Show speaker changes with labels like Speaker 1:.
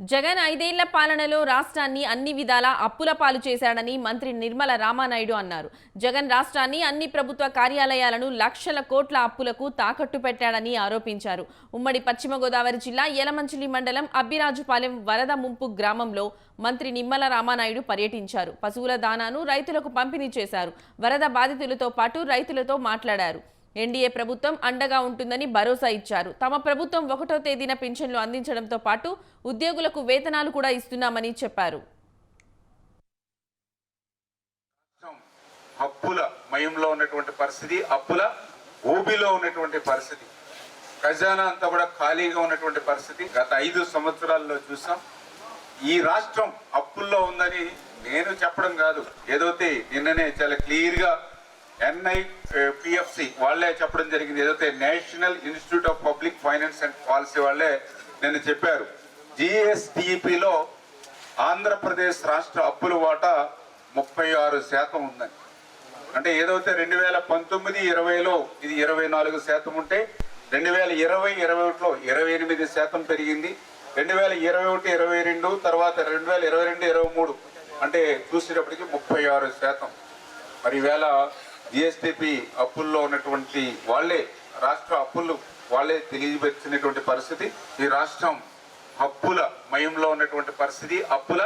Speaker 1: జగన్ ఐదేళ్ళ పాలనలో రాష్ట్రాన్ని అన్ని విధాలా అప్పుల పాలు చేశాడని మంత్రి నిర్మల రామానాయుడు అన్నారు. జగన్ రాష్ట్రాన్ని అన్ని ప్రభుత్వ కార్యాలయాలను లక్షల కోట్ల అప్పులకు తాకట్టు పెట్టాడని ఆరోపించారు. ఉమ్మడి పశ్చిమ గోదావరి జిల్లా యలమంచిలి మండలం అబ్బిరాజుపాలెం వరద ముంపు గ్రామంలో మంత్రి నిమ్మల రామానాయుడు పర్యటించారు. పశువుల దానాను రైతులకు పంపిణీ చేశారు. వరద బాధితులతో పాటు రైతులతో మాట్లాడారు. ఎన్డీఏ ప్రభుత్వం అండగా ఉంటుందని భరోసా ఇచ్చారు. తమ ప్రభుత్వం ఒకటో తేదీన పింఛన్లు అందించడంతో పాటు ఉద్యోగులకు వేతనాలు కూడా ఇస్తున్నామని చెప్పారు.
Speaker 2: రాష్ట్రం అప్పుల మయంలో ఉన్నటువంటి పరిస్థితి అప్పుల ఊబిలో ఉన్నటువంటి పరిస్థితి. ఖజానా అంతా కూడా ఖాళీగా ఉన్నటువంటి పరిస్థితి. గత ఐదు సంవత్సరాల్లో చూసాం. ఈ రాష్ట్రం అప్పుల్లో ఉందని నేను చెప్పడం కాదు. ఏదైతే నిన్ననే చాలా క్లియర్గా ఎన్ఐ పిఎఫ్సి వాళ్ళే చెప్పడం జరిగింది. ఏదైతే national institute of public finance and policy వాళ్ళే నిన్న చెప్పారు. జిఎస్టిపిలో ఆంధ్రప్రదేశ్ రాష్ట్ర అప్పుల వాటా ముప్పై ఆరు శాతం ఉందని. అంటే ఏదైతే రెండు వేల పంతొమ్మిది ఇరవైలో ఇది ఇరవై నాలుగు శాతం ఉంటే రెండు వేల ఇరవై ఇరవై ఒకటిలో ఇరవై ఎనిమిది శాతం పెరిగింది. రెండు వేల ఇరవై ఒకటి ఇరవై రెండు తర్వాత రెండు వేల ఇరవై రెండు ఇరవై మూడు అంటే చూసేటప్పటికి ముప్పై ఆరు శాతం. మరి వేళ జిఎస్టిపి అప్పుల్లో ఉన్నటువంటి వాళ్ళే రాష్ట్ర అప్పులు వాళ్ళే తెలియపరిచినటువంటి పరిస్థితి. ఈ రాష్ట్రం అప్పుల మయంలో ఉన్నటువంటి పరిస్థితి అప్పుల